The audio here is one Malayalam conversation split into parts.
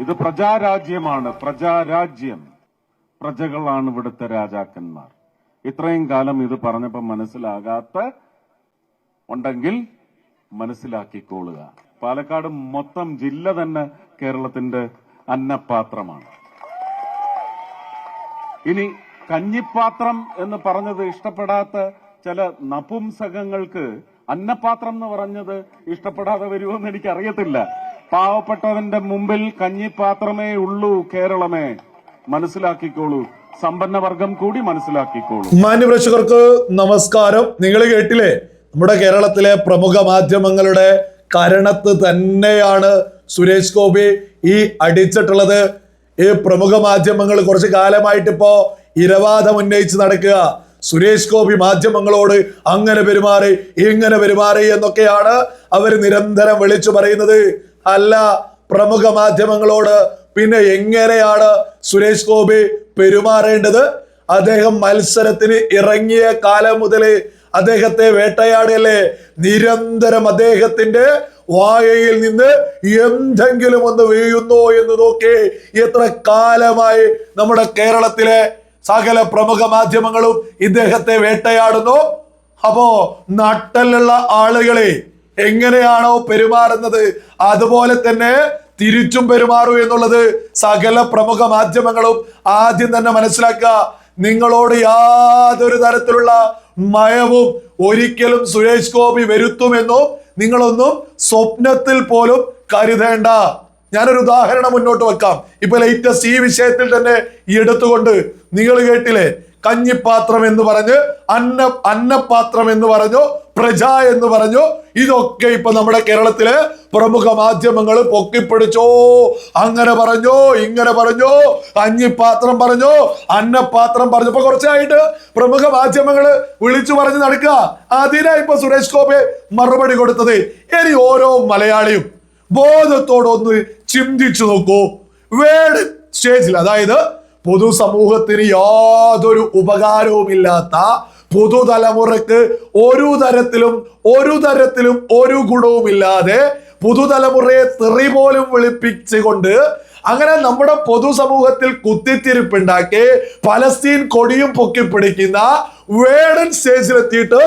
ഇത് പ്രജാരാജ്യമാണ് പ്രജാരാജ്യം. പ്രജകളാണ് ഇവിടുത്തെ രാജാക്കന്മാർ. ഇത്രയും കാലം ഇത് പറഞ്ഞപ്പോൾ മനസ്സിലാകാത്ത ഉണ്ടെങ്കിൽ മനസ്സിലാക്കിക്കോളുക. പാലക്കാട് മൊത്തം ജില്ല തന്നെ കേരളത്തിന്റെ അന്നപാത്രമാണ്. ഇനി കഞ്ഞിപ്പാത്രം എന്ന് പറഞ്ഞത് ഇഷ്ടപ്പെടാത്ത ചില നപുംസകങ്ങൾക്ക് അന്നപാത്രം എന്ന് പറഞ്ഞത് ഇഷ്ടപ്പെടാതെ വരുമോന്ന് എനിക്ക് അറിയത്തില്ല പാവപ്പെട്ടവന്റെ മുമ്പിൽ കഞ്ഞിപ്പാത്രമേ ഉള്ളൂ കേരളമേ. മനസ്സിലാക്കിക്കോളൂ. സമ്പന്നവർഗം കൂടി മനസ്സിലാക്കിക്കോളൂ. മാന്യപ്രേക്ഷകർക്ക് നമസ്കാരം. നിങ്ങൾ കേട്ടില്ലേ? നമ്മുടെ കേരളത്തിലെ പ്രമുഖ മാധ്യമങ്ങളുടെ കരണത്ത് തന്നെയാണ് സുരേഷ് ഗോപി ഈ അടിച്ചിട്ടുള്ളത്. ഈ പ്രമുഖ മാധ്യമങ്ങൾ കുറച്ച് കാലമായിട്ട് ഇപ്പോ ഇരവാദം ഉന്നയിച്ച് നടക്കുക. സുരേഷ് ഗോപി മാധ്യമങ്ങളോട് അങ്ങനെ പെരുമാറി ഇങ്ങനെ പെരുമാറി എന്നൊക്കെയാണ് അവർ നിരന്തരം വിളിച്ചു പറയുന്നത്. അല്ല പ്രമുഖ മാധ്യമങ്ങളോട് പിന്നെ എങ്ങനെയാണ് സുരേഷ് ഗോപി പെരുമാറേണ്ടത്? അദ്ദേഹം മത്സരത്തിന് ഇറങ്ങിയ കാലം മുതൽ അദ്ദേഹത്തെ വേട്ടയാടിയല്ലേ നിരന്തരം അദ്ദേഹത്തിന്റെ വായയിൽ നിന്ന് എന്തെങ്കിലും ഒന്ന് വീഴുന്നോ എന്ന് നോക്കി എത്ര കാലമായി നമ്മുടെ കേരളത്തിലെ സകല പ്രമുഖ മാധ്യമങ്ങളും ഇദ്ദേഹത്തെ വേട്ടയാടുന്നു. അപ്പോ നട്ടലുള്ള ആളുകളെ എങ്ങനെയാണോ പെരുമാറുന്നത്? അതുപോലെ തന്നെ തിരിച്ചും പെരുമാറൂ എന്നുള്ളത് സകല പ്രമുഖ മാധ്യമങ്ങളും ആദ്യം തന്നെ മനസ്സിലാക്കുക. നിങ്ങളോട് യാതൊരു തരത്തിലുള്ള മയവും ഒരിക്കലും സുരേഷ് ഗോപി വരുത്തുമെന്നോ നിങ്ങളൊന്നും സ്വപ്നത്തിൽ പോലും കരുതേണ്ട. ഞാനൊരു ഉദാഹരണം മുന്നോട്ട് വെക്കാം. ഇപ്പൊ ലേറ്റസ്റ്റ് ഈ വിഷയത്തിൽ തന്നെ എടുത്തുകൊണ്ട് നിങ്ങൾ കേട്ടില്ലേ? കഞ്ഞിപ്പാത്രം എന്ന് പറഞ്ഞ് അന്ന അന്നപാത്രം എന്ന് പറഞ്ഞു പ്രജ എന്ന് പറഞ്ഞു ഇതൊക്കെ ഇപ്പൊ നമ്മുടെ കേരളത്തിലെ പ്രമുഖ മാധ്യമങ്ങൾ പൊക്കിപ്പിടിച്ചോ. അങ്ങനെ പറഞ്ഞോ ഇങ്ങനെ പറഞ്ഞോ കഞ്ഞിപ്പാത്രം പറഞ്ഞോ അന്നപാത്രം പറഞ്ഞു. ഇപ്പൊ കുറച്ചായിട്ട് പ്രമുഖ മാധ്യമങ്ങൾ വിളിച്ചു പറഞ്ഞ് നടക്കുക. അതിനാ ഇപ്പൊ സുരേഷ് ഗോപി മറുപടി കൊടുത്തത്. ഇനി ഓരോ മലയാളിയും ബോധത്തോടൊന്ന് ചിന്തിച്ചു നോക്കൂ. വേഡ് സ്റ്റേജിൽ അതായത് പൊതുസമൂഹത്തിന് യാതൊരു ഉപകാരവുമില്ലാത്ത പുതുതലമുറക്ക് ഒരു തരത്തിലും ഒരു തരത്തിലും ഒരു ഗുണവുമില്ലാതെ പുതുതലമുറയെ തെറി പോലും വിളിപ്പിച്ചുകൊണ്ട് അങ്ങനെ നമ്മുടെ പൊതുസമൂഹത്തിൽ കുത്തിത്തിരിപ്പുണ്ടാക്കി പലസ്തീൻ കൊടിയും പൊക്കിപ്പിടിക്കുന്ന വേടൻ സ്റ്റേജിലെത്തിയിട്ട്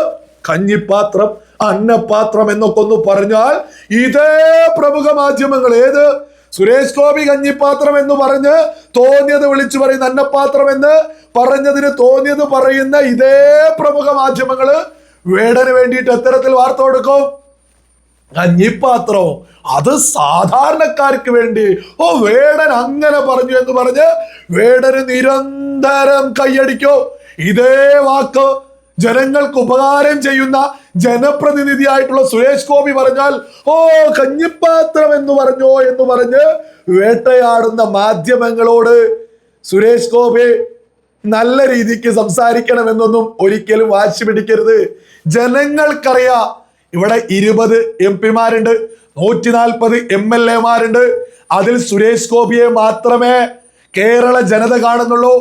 കഞ്ഞിപ്പാത്രം അന്നപാത്രം എന്നൊക്കെ ഒന്ന് പറഞ്ഞാൽ ഇതേ പ്രമുഖ മാധ്യമങ്ങൾ ഏത്? സുരേഷ് ഗോപി കഞ്ഞിപ്പാത്രം എന്ന് പറഞ്ഞ് തോന്നിയത് വിളിച്ചു പറയുന്ന അന്നപാത്രം എന്ന് പറഞ്ഞതിന് തോന്നിയത് പറയുന്ന ഇതേ പ്രമുഖ മാധ്യമങ്ങൾ വേടന് വേണ്ടിയിട്ട് എത്തരത്തിൽ വാർത്ത കൊടുക്കും. കഞ്ഞിപ്പാത്രവും. അത് സാധാരണക്കാർക്ക് വേണ്ടി. ഓ വേടൻ അങ്ങനെ പറഞ്ഞു എന്ന് പറഞ്ഞ് വേടന് നിരന്തരം കൈയടിക്കോ. ഇതേ വാക്ക് ജനങ്ങൾക്ക് ഉപകാരം ചെയ്യുന്ന ജനപ്രതിനിധിയായിട്ടുള്ള സുരേഷ് ഗോപി പറഞ്ഞാൽ ഓ കഞ്ഞിപ്പാത്രം എന്ന് പറഞ്ഞോ എന്ന് പറഞ്ഞ് വേട്ടയാടുന്ന മാധ്യമങ്ങളോട് സുരേഷ് ഗോപി നല്ല രീതിക്ക് സംസാരിക്കണമെന്നൊന്നും ഒരിക്കലും വാശി പിടിക്കരുത്. ജനങ്ങൾക്കറിയാം ഇവിടെ ഇരുപത് എം പിമാരുണ്ട് നൂറ്റി നാൽപ്പത് എം എൽ എമാരുണ്ട് അതിൽ സുരേഷ് ഗോപിയെ മാത്രമേ കേരള ജനത കാണുന്നുള്ളൂ.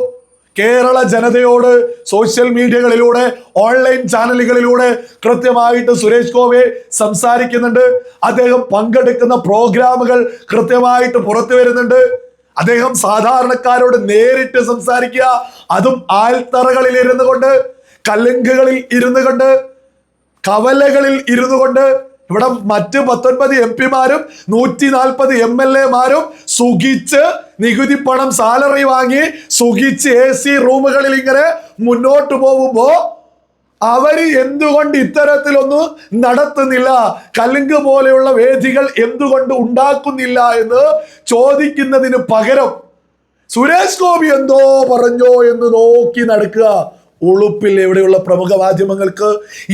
കേരള ജനതയോട് സോഷ്യൽ മീഡിയകളിലൂടെ ഓൺലൈൻ ചാനലുകളിലൂടെ കൃത്യമായിട്ട് സുരേഷ് ഗോപി സംസാരിക്കുന്നുണ്ട്. അദ്ദേഹം പങ്കെടുക്കുന്ന പ്രോഗ്രാമുകൾ കൃത്യമായിട്ട് പുറത്തു വരുന്നുണ്ട്. അദ്ദേഹം സാധാരണക്കാരോട് നേരിട്ട് സംസാരിക്കുക അതും ആൽത്തറകളിൽ ഇരുന്നു കൊണ്ട് കല്ലുങ്കുകളിൽ ഇരുന്നു കൊണ്ട് കവലകളിൽ ഇരുന്നു കൊണ്ട് ഇവിടെ മറ്റ് പത്തൊൻപത് എം പിമാരും നൂറ്റി നാൽപ്പത് എം എൽ എമാരും സുഖിച്ച് നികുതി പണം സാലറി വാങ്ങി സുഖിച്ച് എ സി റൂമുകളിൽ ഇങ്ങനെ മുന്നോട്ട് പോകുമ്പോ അവർ എന്തുകൊണ്ട് ഇത്തരത്തിലൊന്നും നടത്തുന്നില്ല? കലുങ്ക് പോലെയുള്ള വേദികൾ എന്തുകൊണ്ട് ഉണ്ടാക്കുന്നില്ല എന്ന് ചോദിക്കുന്നതിന് പകരം സുരേഷ് ഗോപി എന്തോ പറഞ്ഞോ എന്ന് നോക്കി നടക്കുക. ഉളുപ്പിൽ എവിടെയുള്ള പ്രമുഖ മാധ്യമങ്ങൾക്ക്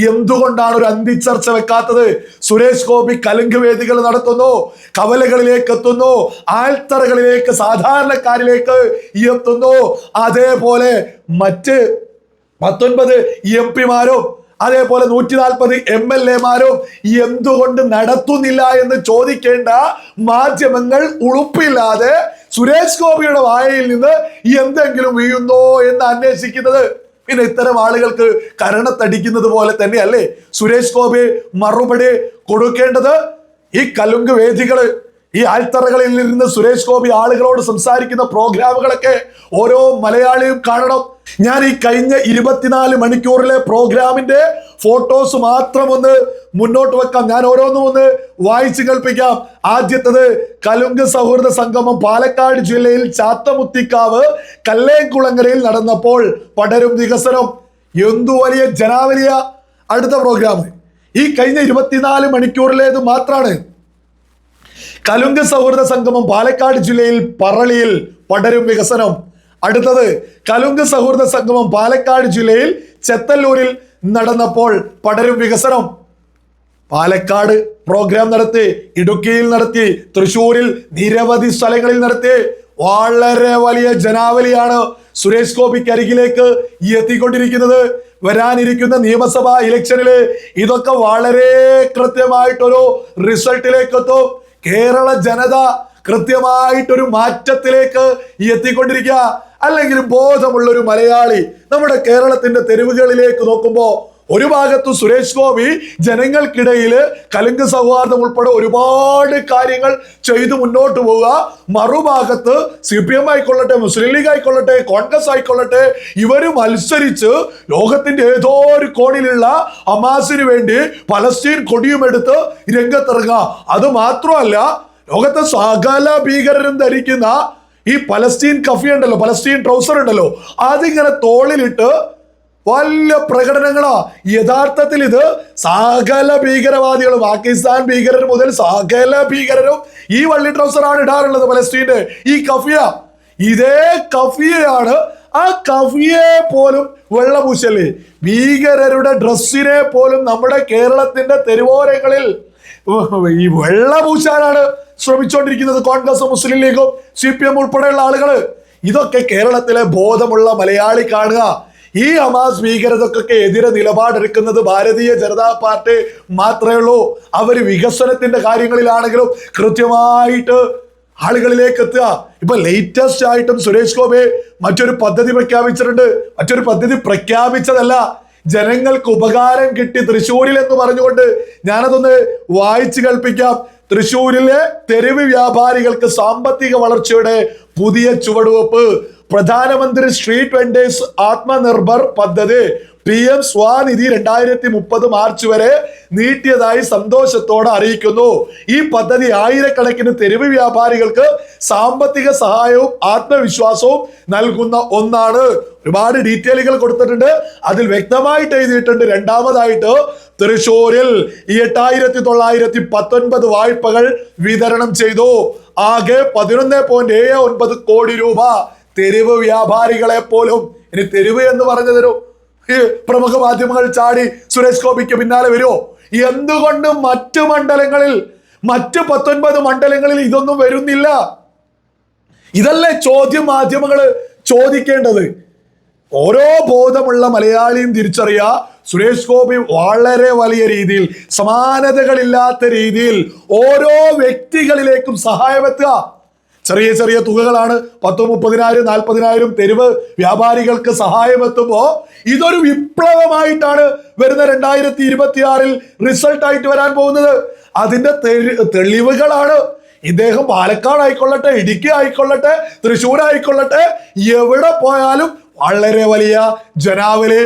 എന്തുകൊണ്ടാണ് ഒരു അന്തിച്ചർച്ച വെക്കാത്തത്? സുരേഷ് ഗോപി കലുങ്ക് വേദികൾ നടത്തുന്നു കവലകളിലേക്ക് എത്തുന്നു ആൽത്തറകളിലേക്ക് സാധാരണക്കാരിലേക്ക് എത്തുന്നു. അതേപോലെ മറ്റ് പത്തൊൻപത് എം പിമാരും അതേപോലെ നൂറ്റി നാൽപ്പത് എം എൽ എമാരും എന്തുകൊണ്ട് നടത്തുന്നില്ല എന്ന് ചോദിക്കേണ്ട മാധ്യമങ്ങൾ ഉളുപ്പില്ലാതെ സുരേഷ് ഗോപിയുടെ വായയിൽ നിന്ന് എന്തെങ്കിലും വീഴുന്നോ എന്ന് അന്വേഷിക്കുന്നത് പിന്നെ ഇത്തരം ആളുകൾക്ക് കരണത്തടിക്കുന്നത് പോലെ തന്നെയല്ലേ? സുരേഷ് ഗോപി മറുപടി കൊടുക്കേണ്ടത് ഈ കലുങ്ക് വേദികൾ ഈ ആൽത്തറകളിൽ നിന്ന് സുരേഷ് ഗോപി ആളുകളോട് സംസാരിക്കുന്ന പ്രോഗ്രാമുകളൊക്കെ ഓരോ മലയാളിയും കാണണം. ഞാൻ ഈ കഴിഞ്ഞ ഇരുപത്തിനാല് മണിക്കൂറിലെ പ്രോഗ്രാമിന്റെ ഫോട്ടോസ് മാത്രം ഒന്ന് മുന്നോട്ട് വെക്കാം. ഞാൻ ഓരോന്നും ഒന്ന് വായിച്ചു കേൾപ്പിക്കാം. ആദ്യത്തത് കലുങ്ക് സൗഹൃദ സംഗമം പാലക്കാട് ജില്ലയിൽ ചാത്തമുത്തിക്കാവ് കല്ലേക്കുളങ്ങരയിൽ നടന്നപ്പോൾ പടരും വികസനം. എന്തു വലിയ ജനാവലിയ അടുത്ത പ്രോഗ്രാം. ഈ കഴിഞ്ഞ ഇരുപത്തിനാല് മണിക്കൂറിലേത് മാത്രമാണ് കലുങ്ക് സൗഹൃദ സംഗമം പാലക്കാട് ജില്ലയിൽ പറളിയിൽ പടരും വികസനം. അടുത്തത് കലുങ്ക് സൗഹൃദ സംഗമം പാലക്കാട് ജില്ലയിൽ ചെത്തല്ലൂരിൽ നടന്നപ്പോൾ പടരും വികസനം. പാലക്കാട് പ്രോഗ്രാം നടത്തി ഇടുക്കിയിൽ നടത്തി തൃശ്ശൂരിൽ നിരവധി സ്ഥലങ്ങളിൽ നടത്തി. വളരെ വലിയ ജനാവലിയാണ് സുരേഷ് ഗോപിക്ക് അരികിലേക്ക് എത്തിക്കൊണ്ടിരിക്കുന്നത്. വരാനിരിക്കുന്ന നിയമസഭാ ഇലക്ഷനിൽ ഇതൊക്കെ വളരെ കൃത്യമായിട്ടൊരു റിസൾട്ടിലേക്ക് എത്തും കേരള ജനത കൃത്യമായിട്ടൊരു മാറ്റത്തിലേക്ക് എത്തിക്കൊണ്ടിരിക്കുക. അല്ലെങ്കിൽ ബോധമുള്ള ഒരു മലയാളി നമ്മുടെ കേരളത്തിന്റെ തെരുവുകളിലേക്ക് നോക്കുമ്പോൾ ഒരു ഭാഗത്ത് സുരേഷ് ഗോപി ജനങ്ങൾക്കിടയിൽ കലുങ്ക് സൗഹാർദ്ദം ഉൾപ്പെടെ ഒരുപാട് കാര്യങ്ങൾ ചെയ്തു മുന്നോട്ട് പോവുക. മറുഭാഗത്ത് സി പി എം ആയിക്കൊള്ളട്ടെ മുസ്ലിം ലീഗ് ആയിക്കൊള്ളട്ടെ കോൺഗ്രസ് ആയിക്കൊള്ളട്ടെ ഇവർ മത്സരിച്ച് ലോകത്തിന്റെ ഏതോ ഒരു കോണിലുള്ള ഹമാസിന് വേണ്ടി പലസ്തീൻ കൊടിയുമെടുത്ത് രംഗത്തിറങ്ങുക. അത് മാത്രമല്ല ലോകത്തെ സകല ഭീകരരും ധരിക്കുന്ന ഈ പലസ്തീൻ കഫി ഉണ്ടല്ലോ പലസ്തീൻ ട്രൗസർ ഉണ്ടല്ലോ അതിങ്ങനെ തോളിലിട്ട് വലിയ പ്രകടനങ്ങളാ. യഥാർത്ഥത്തിൽ ഇത് സകല ഭീകരവാദികൾ പാകിസ്ഥാൻ ഭീകരർ മുതൽ സകല ഭീകരരും ഈ വള്ളി ട്രൗസറാണ് ഇടാറുള്ളത് പലസ്തീന്റെ ഈ കഫിയ. ഇതേ കഫിയയാണ് ആ കഫിയെ പോലും വെള്ളപൂശൽ. ഭീകരരുടെ ഡ്രസ്സിനെ പോലും നമ്മുടെ കേരളത്തിന്റെ തെരുവോരങ്ങളിൽ ഈ വെള്ളപൂശാനാണ് ശ്രമിച്ചുകൊണ്ടിരിക്കുന്നത് കോൺഗ്രസ് മുസ്ലിം ലീഗും സി പി എം ഉൾപ്പെടെയുള്ള ആളുകൾ ഇതൊക്കെ കേരളത്തിലെ ബോധമുള്ള മലയാളി കാണുക. ഈ ഹമാസ് ഭീകരതക്കൊക്കെ എതിരെ നിലപാടെടുക്കുന്നത് ഭാരതീയ ജനതാ പാർട്ടി മാത്രമേ ഉള്ളൂ. അവർ വികസനത്തിന്റെ കാര്യങ്ങളിലാണെങ്കിലും കൃത്യമായിട്ട് ആളുകളിലേക്ക് എത്തുക. ഇപ്പൊ ലേറ്റസ്റ്റ് ആയിട്ടും സുരേഷ് ഗോപി മറ്റൊരു പദ്ധതി പ്രഖ്യാപിച്ചിട്ടുണ്ട്. മറ്റൊരു പദ്ധതി പ്രഖ്യാപിച്ചതല്ല. ജനങ്ങൾക്ക് ഉപകാരം കിട്ടി തൃശ്ശൂരിൽ എന്ന് പറഞ്ഞുകൊണ്ട് ഞാനതൊന്ന് വായിച്ചു കേൾപ്പിക്കാം. തൃശ്ശൂരിലെ തെരുവ് വ്യാപാരികൾക്ക് സാമ്പത്തിക വളർച്ചയുടെ പുതിയ ചുവടുവെപ്പ്. പ്രധാനമന്ത്രി സ്ട്രീറ്റ് വെൻഡേഴ്സ് ആത്മനിർഭർ പദ്ധതി പി എം സ്വാനിധി രണ്ടായിരത്തി മുപ്പത് മാർച്ച് വരെ നീട്ടിയതായി സന്തോഷത്തോടെ അറിയിക്കുന്നു. ഈ പദ്ധതി ആയിരക്കണക്കിന് തെരുവ് വ്യാപാരികൾക്ക് സാമ്പത്തിക സഹായവും ആത്മവിശ്വാസവും നൽകുന്ന ഒന്നാണ്. ഒരുപാട് ഡീറ്റെയിലുകൾ കൊടുത്തിട്ടുണ്ട്. അതിൽ വ്യക്തമായിട്ട് എഴുതിയിട്ടുണ്ട്. രണ്ടാമതായിട്ട് തൃശൂരിൽ എട്ടായിരത്തി തൊള്ളായിരത്തി പത്തൊൻപത് വായ്പകൾ വിതരണം ചെയ്തു. ആകെ പതിനൊന്ന് പോയിന്റ് ഏഴ് ഒൻപത് കോടി രൂപ. തെരുവ് വ്യാപാരികളെ പോലും ഇനി തെരുവ് എന്ന് പറഞ്ഞതൊരു ഈ പ്രമുഖ മാധ്യമങ്ങൾ ചാടി സുരേഷ് ഗോപിക്ക് പിന്നാലെ വരുമോ എന്തുകൊണ്ട് മറ്റു മണ്ഡലങ്ങളിൽ മറ്റ് പത്തൊൻപത് മണ്ഡലങ്ങളിൽ ഇതൊന്നും വരുന്നില്ല. ഇതല്ലേ ചോദ്യം മാധ്യമങ്ങൾ ചോദിക്കേണ്ടത്? ഓരോ ബോധമുള്ള മലയാളിയും തിരിച്ചറിയുക സുരേഷ് ഗോപി വളരെ വലിയ രീതിയിൽ സമാനതകളില്ലാത്ത രീതിയിൽ ഓരോ വ്യക്തികളിലേക്കും സഹായമെത്തുക ചെറിയ ചെറിയ തുകകളാണ്. പത്തും മുപ്പതിനായിരം നാൽപ്പതിനായിരം തെരുവ് വ്യാപാരികൾക്ക് സഹായമെത്തുമ്പോൾ ഇതൊരു വിപ്ലവമായിട്ടാണ് വരുന്ന രണ്ടായിരത്തി ഇരുപത്തി ആറിൽ റിസൾട്ട് ആയിട്ട് വരാൻ പോകുന്നത്. അതിന്റെ തെളിവുകളാണ്. ഇദ്ദേഹം പാലക്കാട് ആയിക്കൊള്ളട്ടെ ഇടുക്കി ആയിക്കൊള്ളട്ടെ തൃശ്ശൂർ ആയിക്കൊള്ളട്ടെ എവിടെ പോയാലും വളരെ വലിയ ജനാവലി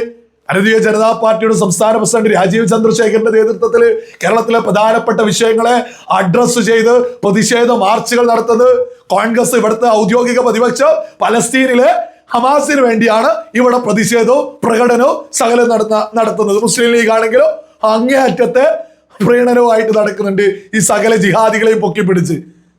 ഭാരതീയ ജനതാ പാർട്ടിയുടെ സംസ്ഥാന പ്രസിഡന്റ് രാജീവ് ചന്ദ്രശേഖരന്റെ നേതൃത്വത്തിൽ കേരളത്തിലെ പ്രധാനപ്പെട്ട വിഷയങ്ങളെ അഡ്രസ് ചെയ്ത് പ്രതിഷേധ മാർച്ചുകൾ നടത്തുന്നത്. കോൺഗ്രസ് ഇവിടുത്തെ ഔദ്യോഗിക പ്രതിപക്ഷം പലസ്തീനിലെ ഹമാസിന് വേണ്ടിയാണ് ഇവിടെ പ്രതിഷേധവും പ്രകടനവും സകലം നടന്ന നടത്തുന്നത്. മുസ്ലിം ലീഗ് ആണെങ്കിലും അങ്ങേയറ്റത്തെ പ്രീണനവുമായിട്ട് നടക്കുന്നുണ്ട് ഈ സകല ജിഹാദികളെയും പൊക്കിപ്പിടിച്ച്.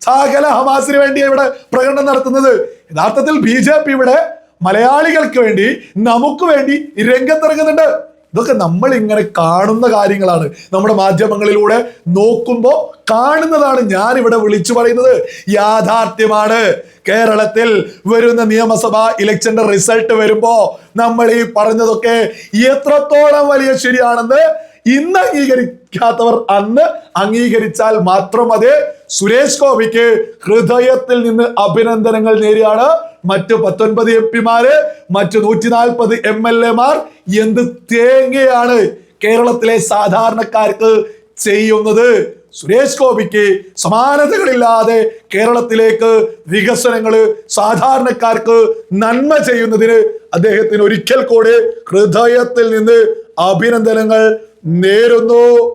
സകല ഹമാസിന് വേണ്ടി ഇവിടെ പ്രകടനം നടത്തുന്നത്. യഥാർത്ഥത്തിൽ ബി ഇവിടെ മലയാളികൾക്ക് വേണ്ടി നമുക്ക് വേണ്ടി രംഗത്തിറങ്ങുന്നുണ്ട്. ഇതൊക്കെ നമ്മൾ ഇങ്ങനെ കാണുന്ന കാര്യങ്ങളാണ്. നമ്മുടെ മാധ്യമങ്ങളിലൂടെ നോക്കുമ്പോൾ കാണുന്നതാണ് ഞാൻ ഇവിടെ വിളിച്ചു പറയുന്നത്. യാഥാർത്ഥ്യമാണ്. കേരളത്തിൽ വരുന്ന നിയമസഭാ ഇലക്ഷന്റെ റിസൾട്ട് വരുമ്പോ നമ്മൾ ഈ പറഞ്ഞതൊക്കെ എത്രത്തോളം വലിയ ശരിയാണെന്ന് ഇന്ന് അംഗീകരിക്കാത്തവർ അന്ന് അംഗീകരിച്ചാൽ മാത്രം മതി. സുരേഷ് ഗോപിക്ക് ഹൃദയത്തിൽ നിന്ന് അഭിനന്ദനങ്ങൾ നേരിയാണ്. മറ്റു പത്തൊൻപത് എം പിമാര് മറ്റു നൂറ്റി നാൽപ്പത് എം എൽ എമാർ എന്ത് തേങ്ങയാണ് കേരളത്തിലെ സാധാരണക്കാർക്ക് ചെയ്യുന്നത്? സുരേഷ് ഗോപിക്ക് സമാനതകളില്ലാതെ കേരളത്തിലേക്ക് വികസനങ്ങൾ സാധാരണക്കാർക്ക് നന്മ ചെയ്യുന്നതിന് അദ്ദേഹത്തിന് ഒരിക്കൽ കൂടി ഹൃദയത്തിൽ നിന്ന് അഭിനന്ദനങ്ങൾ നേരുന്നു.